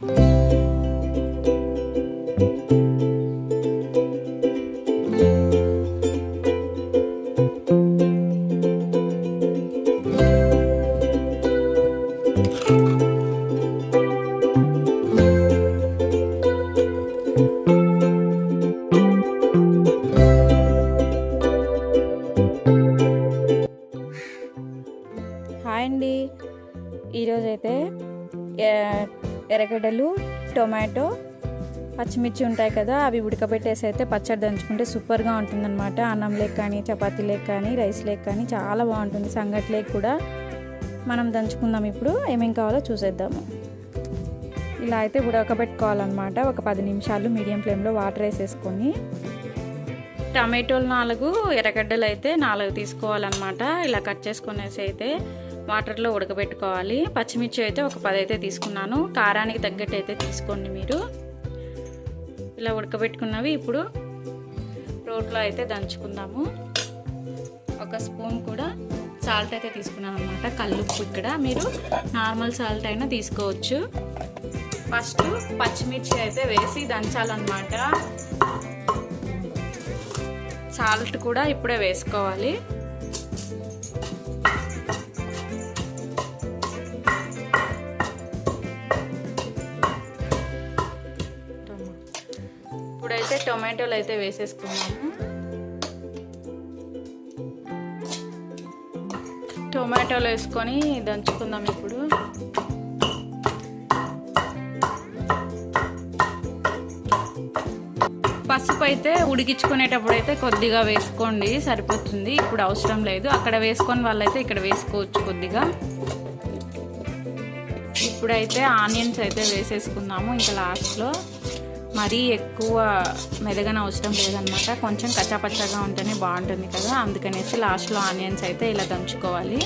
Hi అండి. ఈరోజైతే ఎ- ఎర్రగడ్డలు టొమాటో పచ్చిమిర్చి ఉంటాయి కదా అవి ఉడకబెట్టేసి అయితే పచ్చడి దంచుకుంటే సూపర్గా ఉంటుందన్నమాట. అన్నం లేక కానీ చపాతీ లేక కానీ రైస్ లేక కానీ చాలా బాగుంటుంది. సంగటి లేక కూడా మనం దంచుకుందాం ఇప్పుడు. ఏమేం కావాలో చూసేద్దాము. ఇలా అయితే ఉడకబెట్టుకోవాలన్నమాట. ఒక పది నిమిషాలు మీడియం ఫ్లేమ్లో వాటర్ వేసేసుకొని. టమాటోలు నాలుగు ఎర్రగడ్డలు అయితే నాలుగు తీసుకోవాలన్నమాట. ఇలా కట్ చేసుకునేసి అయితే వాటర్లో ఉడకబెట్టుకోవాలి. పచ్చిమిర్చి అయితే ఒక పది అయితే తీసుకున్నాను. కారానికి తగ్గట్టు అయితే తీసుకోండి మీరు. ఇలా ఉడకబెట్టుకున్నవి ఇప్పుడు రోట్లో అయితే దంచుకుందాము. ఒక స్పూన్ కూడా సాల్ట్ అయితే తీసుకున్నాను అనమాట కల్లుప్పు ఇక్కడ. మీరు నార్మల్ సాల్ట్ అయినా తీసుకోవచ్చు. ఫస్ట్ పచ్చిమిర్చి అయితే వేసి దంచాలన్నమాట. సాల్ట్ కూడా ఇప్పుడే వేసుకోవాలి. అయితే టొమాటోలు అయితే వేసేసుకున్నాము టొమాటోలు వేసుకొని దంచుకుందాం ఇప్పుడు. పసుపు అయితే ఉడికించుకునేటప్పుడు అయితే కొద్దిగా వేసుకోండి సరిపోతుంది. ఇప్పుడు అవసరం లేదు. అక్కడ వేసుకొని వాళ్ళైతే ఇక్కడ వేసుకోవచ్చు కొద్దిగా. ఇప్పుడైతే ఆనియన్స్ అయితే వేసేసుకుందాము ఇంకా లాస్ట్లో. మరీ ఎక్కువ మెదగన అవసరం లేదనమాట కొంచెం కచ్చాపచ్చాగా ఉంటేనే బాగుంటుంది కదా. అందుకనేసి లాస్ట్లో ఆనియన్స్ అయితే ఇలా దంచుకోవాలి.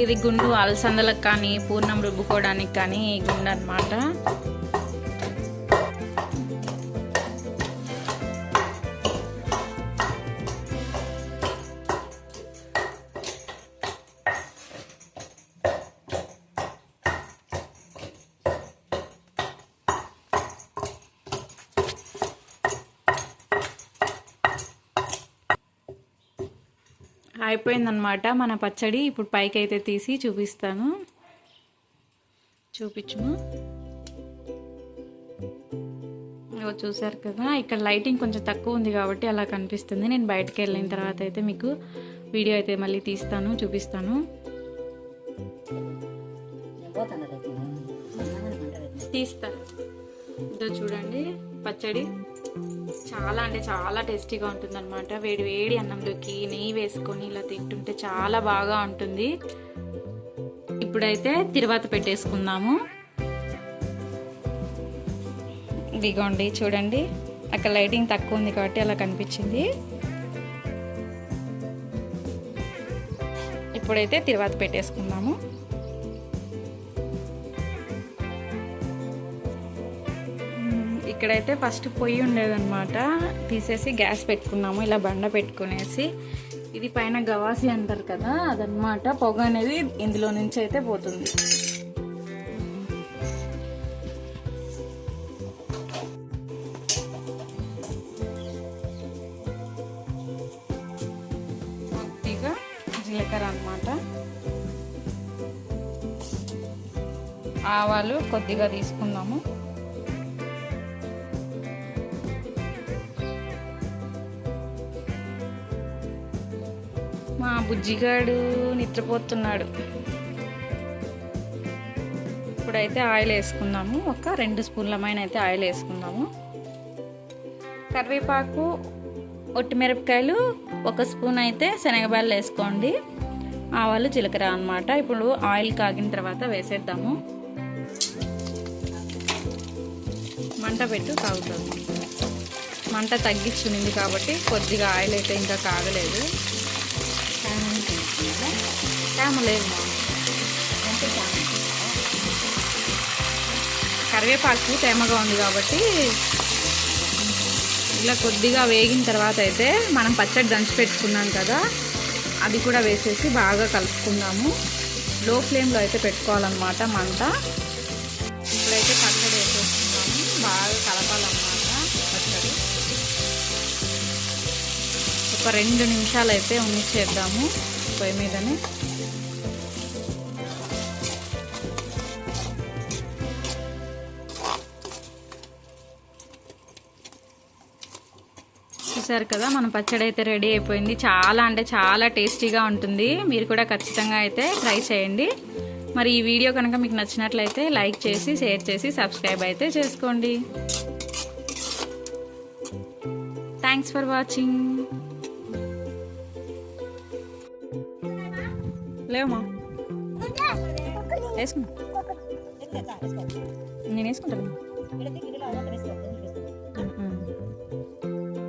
ఇది గుండు అలసందలకు కానీ పూర్ణం రుబ్బుకోవడానికి కానీ ఈ గుండు అనమాట అయిపోయిందనమాట మన పచ్చడి. ఇప్పుడు పైకి అయితే తీసి చూపిస్తాను. చూపించుము. ఇగో చూసారు కదా ఇక్కడ లైటింగ్ కొంచెం తక్కువ ఉంది కాబట్టి అలా కనిపిస్తుంది. నేను బయటకు వెళ్ళిన తర్వాత అయితే మీకు వీడియో అయితే మళ్ళీ తీస్తాను చూపిస్తాను. తీస్తాను ఇదో చూడండి. పచ్చడి? చాలా అంటే చాలా టేస్టీగా ఉంటుంది అనమాట వేడి వేడి అన్నంలోకి నెయ్యి వేసుకొని ఇలా తింటుంటే చాలా బాగా ఉంటుంది. ఇప్పుడైతే తిరువాత పెట్టేసుకుందాము. ఇదిగోండి చూడండి. అక్కడ లైటింగ్ తక్కువ ఉంది కాబట్టి అలా కనిపించింది. ఇప్పుడైతే తిరువాత పెట్టేసుకుందాము. ఇక్కడైతే ఫస్ట్ పొయ్యి ఉండేదన్నమాట. తీసేసి గ్యాస్ పెట్టుకున్నాము ఇలా బండ పెట్టుకునేసి. ఇది పైన గవాసి అంటారు కదా అదనమాట పొగ అనేది ఇందులో నుంచి అయితే పోతుంది. కొద్దిగా జీలకర్ర అనమాట ఆవాలు కొద్దిగా తీసుకుందాము. బుజ్జిగాడు నిద్రపోతున్నాడు. ఇప్పుడైతే ఆయిల్ వేసుకుందాము ఒక రెండు స్పూన్లమైన అయితే ఆయిల్ వేసుకుందాము కరివేపాకు ఒట్టిమిరపకాయలు ఒక స్పూన్ అయితే శనగబాలు వేసుకోండి. ఆవాలు జీలకర్ర అనమాట ఇప్పుడు ఆయిల్ కాగిన తర్వాత వేసేద్దాము. మంట పెట్టు కాగుతుంది. మంట తగ్గించుకునింది కాబట్టి కొద్దిగా ఆయిల్ అయితే ఇంకా కాగలేదు. తేమ లేదు కరివేపాకు తేమగా ఉంది కాబట్టి ఇలా కొద్దిగా వేగిన తర్వాత అయితే మనం పచ్చడి దంచి పెట్టుకున్నాం కదా అది కూడా వేసేసి బాగా కలుపుకుందాము. లో ఫ్లేమ్లో అయితే పెట్టుకోవాలన్నమాట మంట. ఇప్పుడైతే పచ్చడి వేసేసుకున్నాము బాగా కలపాలన్నమాట పచ్చడి. ఒక రెండు నిమిషాలు అయితే ఉంచేద్దాము పొయ్యి మీదనే. చూసారు కదా మన పచ్చడి అయితే రెడీ అయిపోయింది. చాలా అంటే చాలా టేస్టీగా ఉంటుంది. మీరు కూడా ఖచ్చితంగా అయితే ట్రై చేయండి. మరి ఈ వీడియో కనుక మీకు నచ్చినట్లయితే లైక్ చేసి షేర్ చేసి సబ్స్క్రైబ్ అయితే చేసుకోండి. థ్యాంక్స్ ఫర్ వాచింగ్ లేవమ్మా. వేసుకున్నా. నేను వేసుకుంటాను